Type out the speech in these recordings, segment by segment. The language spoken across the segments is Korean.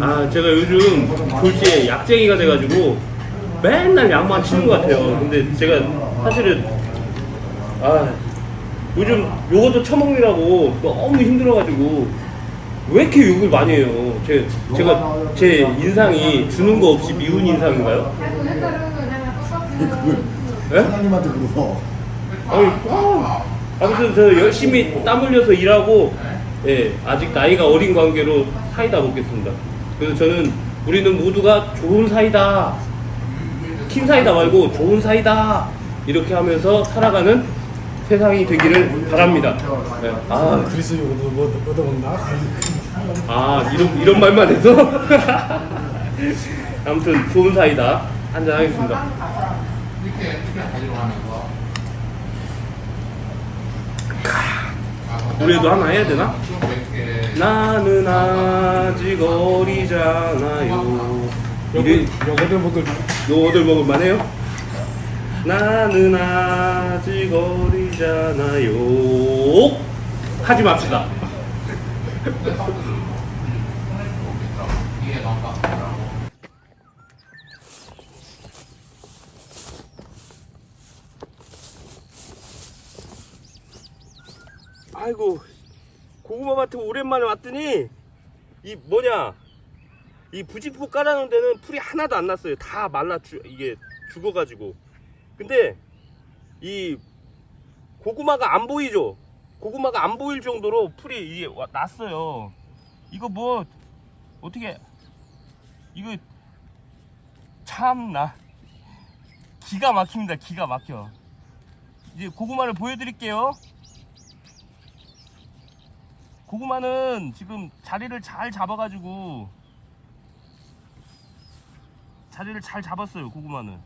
아 제가 요즘 졸지에 약쟁이가 돼가지고 맨날 약만 치는 것 같아요. 근데 제가 사실은 아 요즘 요것도 처먹느라고 너무 힘들어가지고 왜 이렇게 욕을 많이 해요? 제, 제가 제 인상이 주는 거 없이 미운 인상인가요? 그걸 예? 사장님한테 그러고 아니, 아, 아무튼 저 열심히 땀 흘려서 일하고 예, 아직 나이가 어린 관계로 사이다 먹겠습니다. 그래서 저는 우리는 모두가 좋은 사이다. 킨 사이다 말고 좋은 사이다. 이렇게 하면서 살아가는 세상이 되기를 바랍니다. 예, 아, 그래서 이거 뭐 얻어먹나? 아 이런 이런 말만 해서 아무튼 좋은 사이다 한잔 하겠습니다. 우리도 하나 해야 되나? 나는 아직 어리잖아요. 이래 여기들 먹을 요들 먹을만 해요? 나는 아직 어리잖아요. 하지 맙시다. 아이고 고구마 밭에 오랜만에 왔더니 이 뭐냐 이 부직포 깔아놓은 데는 풀이 하나도 안 났어요. 다 말라 죽 이게 죽어가지고. 근데 이 고구마가 안 보이죠? 고구마가 안 보일 정도로 풀이 이게 와- 났어요. 이거 뭐 어떻게 이거 참나. 기가 막힙니다. 기가 막혀. 이제 고구마를 보여드릴게요 고구마는 지금 자리를 잘 잡아가지고 자리를 잘 잡았어요 고구마는.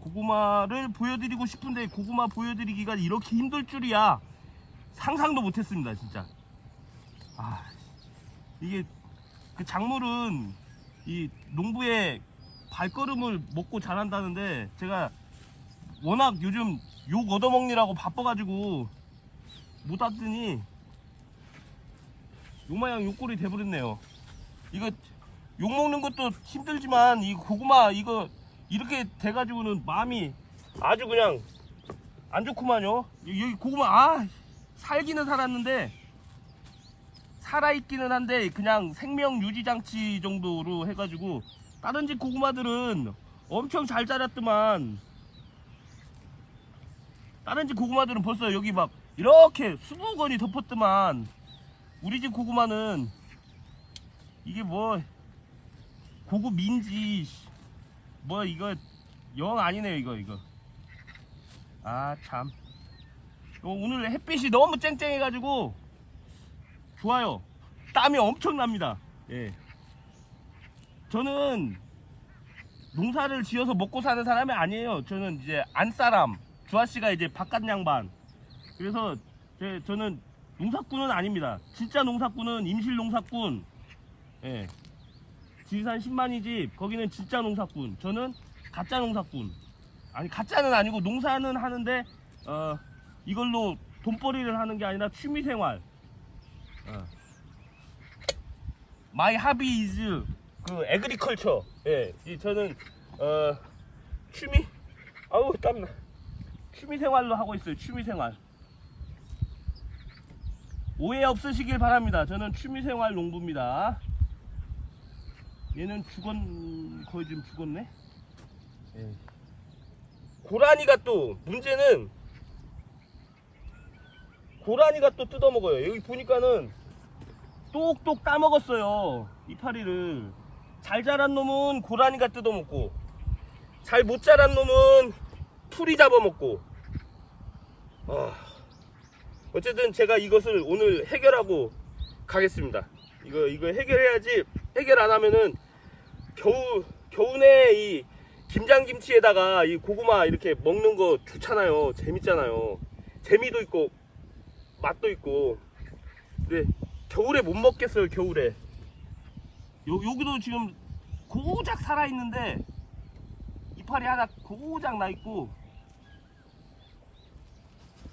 고구마를 보여드리고 싶은데 고구마 보여드리기가 이렇게 힘들 줄이야. 상상도 못했습니다 진짜. 아 이게 그 작물은 이 농부의 발걸음을 먹고 자란다는데 제가 워낙 요즘 욕 얻어먹느라고 바빠가지고 못 왔더니 요마양 욕골이 돼버렸네요. 이거 욕 먹는 것도 힘들지만 이 고구마 이거 이렇게 돼가지고는 마음이 아주 그냥 안 좋구만요. 여기 고구마 아 살기는 살았는데 살아있기는 한데 그냥 생명 유지 장치 정도로 해가지고 다른 집 고구마들은 엄청 잘 자랐더만 다른 집 고구마들은 벌써 여기 막 이렇게 수북건이 덮었더만 우리 집 고구마는 이게 뭐 고구 민지 씨, 뭐 이거 영 아니네요 이거 이거. 아참. 오늘 햇빛이 너무 쨍쨍해 가지고 좋아요. 땀이 엄청납니다. 예. 저는 농사를 지어서 먹고 사는 사람이 아니에요. 저는 이제 안사람 주아씨가 이제 바깥 양반 그래서 제, 저는 농사꾼은 아닙니다. 진짜 농사꾼은 임실 농사꾼. 예. 지리산 10만이 집 거기는 진짜 농사꾼. 저는 가짜 농사꾼. 아니 가짜는 아니고 농사는 하는데 어 이걸로 돈벌이를 하는 게 아니라 취미 생활. 어. 마이 하비 이즈 그 에그리컬처. 예. 이 저는 어 취미 아우 땀나. 취미 생활로 하고 있어요. 취미 생활. 오해 없으시길 바랍니다. 저는 취미생활 농부입니다. 얘는 죽었 거의 지금 죽었네. 예. 고라니가 또 문제는 고라니가 또 뜯어먹어요. 여기 보니까는 똑똑 따먹었어요. 이파리를 잘 자란 놈은 고라니가 뜯어먹고 잘 못 자란 놈은 풀이 잡아먹고. 아. 어쨌든 제가 이것을 오늘 해결하고 가겠습니다. 이거 이거 해결해야지 해결 안 하면은 겨우 겨우내 이 김장김치에다가 이 고구마 이렇게 먹는 거 좋잖아요. 재밌잖아요. 재미도 있고 맛도 있고. 근데 겨울에 못 먹겠어요. 겨울에. 여, 여기도 지금 고작 살아 있는데 이파리 하나 고작 나 있고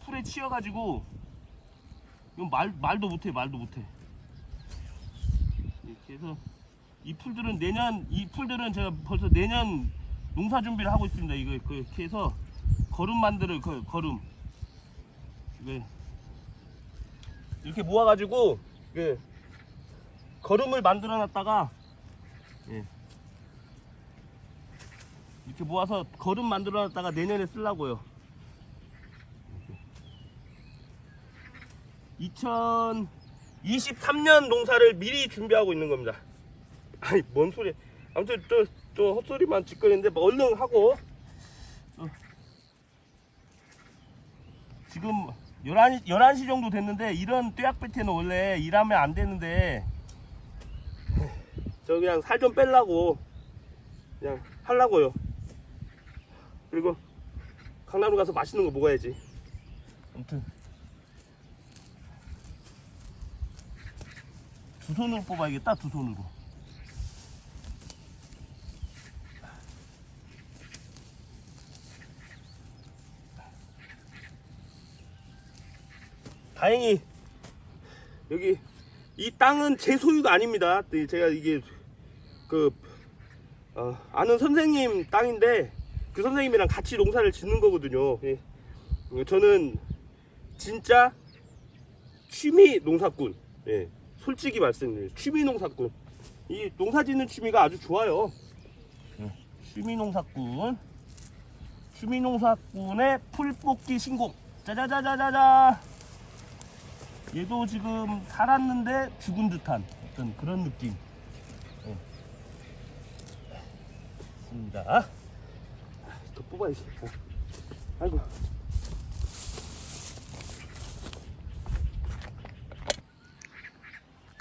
풀에 치여가지고 이건 말 말도 못해 말도 못해. 이렇게 해서 이 풀들은 내년 이 풀들은 제가 벌써 내년 농사 준비를 하고 있습니다. 이거 그렇게 해서 거름 만들을 그 거름 이거 이렇게 모아가지고 그 거름을 만들어 놨다가 예. 이렇게 모아서 거름 만들어 놨다가 내년에 쓰려고요. 2023년 농사를 미리 준비하고 있는 겁니다. 아니 뭔 소리? 아무튼 저, 저 헛소리만 짓거리는데 뭐 얼른 하고 어. 지금 11시, 11시 정도 됐는데 이런 뙤약볕에는 원래 일하면 안 되는데 저 그냥 살좀 빼려고 그냥 하려고요. 그리고 강남으로 가서 맛있는 거 먹어야지. 아무튼 두 손으로 뽑아야겠다. 두 손으로. 다행히 여기 이 땅은 제 소유가 아닙니다. 이 제가 이게 그 어, 아는 선생님 땅인데 그 선생님이랑 같이 농사를 짓는 거거든요. 예. 어, 저는 진짜 취미 농사꾼. 예. 솔직히 말씀드려요. 취미 농사꾼. 이 농사 짓는 취미가 아주 좋아요. 예. 취미 농사꾼. 취미 농사꾼의 풀 뽑기 신곡. 짜자자자자자. 얘도 지금 살았는데 죽은 듯한 어떤 그런 느낌. 예. 있습니다. 더 뽑아야지. 어. 아이고.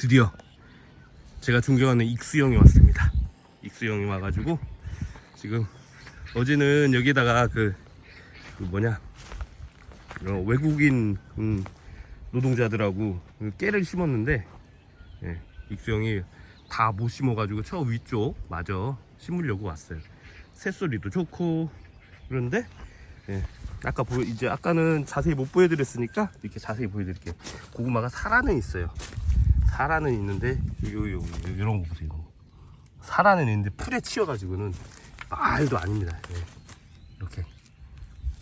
드디어 제가 존경하는 익수 형이 왔습니다. 익수 형이 와가지고 지금 어제는 여기다가 그, 그 뭐냐 어, 외국인 음, 노동자들하고 그 깨를 심었는데 예, 익수 형이 다 못 심어가지고 저 위쪽 마저 심으려고 왔어요. 새소리도 좋고 그런데 예, 아까 보 이제 아까는 자세히 못 보여드렸으니까 이렇게 자세히 보여드릴게요. 고구마가 살아는 있어요. 살아는 있는데 요, 요, 요, 이런 거 보세요. 살아는 있는데 풀에 치여가지고는 말도 아닙니다. 예. 이렇게.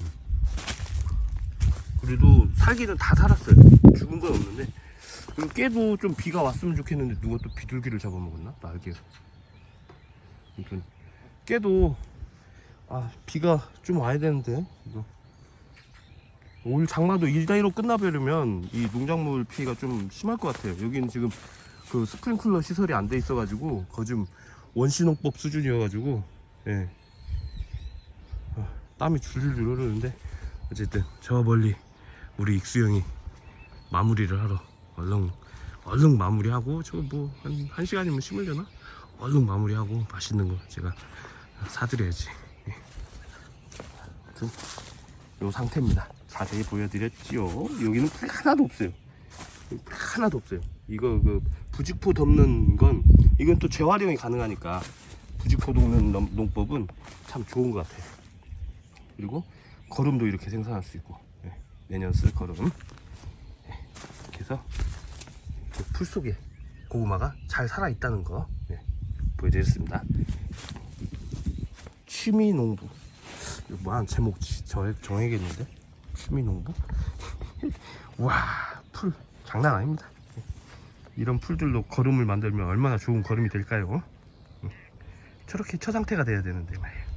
음. 그래도 살기는 다 살았어요. 죽은 건 없는데. 깨도 좀 비가 왔으면 좋겠는데 누가 또 비둘기를 잡아먹었나? 아무튼 깨도 아 비가 좀 와야 되는데 이거 올 장마도 일다이로 끝나버리면 이 농작물 피해가 좀 심할 것 같아요. 여기는 지금 그 스프링클러 시설이 안 돼 있어가지고 거좀 원시농법 수준이어가지고 예 아, 땀이 줄줄 흐르는데 어쨌든 저 멀리 우리 익수 형이 마무리를 하러 얼른 얼른 마무리하고 저뭐한 한 시간이면 심으려나 얼른 마무리하고 맛있는 거 제가 사드려야지. 예. 요 상태입니다. 자세히 보여드렸지요. 여기는 풀 하나도 없어요. 풀 하나도 없어요. 이거 그 부직포 덮는 건 이건 또 재활용이 가능하니까 부직포 덮는 농- 농법은 참 좋은 것 같아요. 그리고 거름도 이렇게 생산할 수 있고 예, 내년 쓸 거름 예, 이렇게 해서 이렇게 풀 속에 고구마가 잘 살아 있다는 거 예, 보여드렸습니다. 취미 농부 뭐한 제목 지- 저 정해야겠는데 취미 농부 와 풀 장난 아닙니다. 이런 풀들로 거름을 만들면 얼마나 좋은 거름이 될까요? 응. 저렇게 처상태가 돼야 되는데 말이야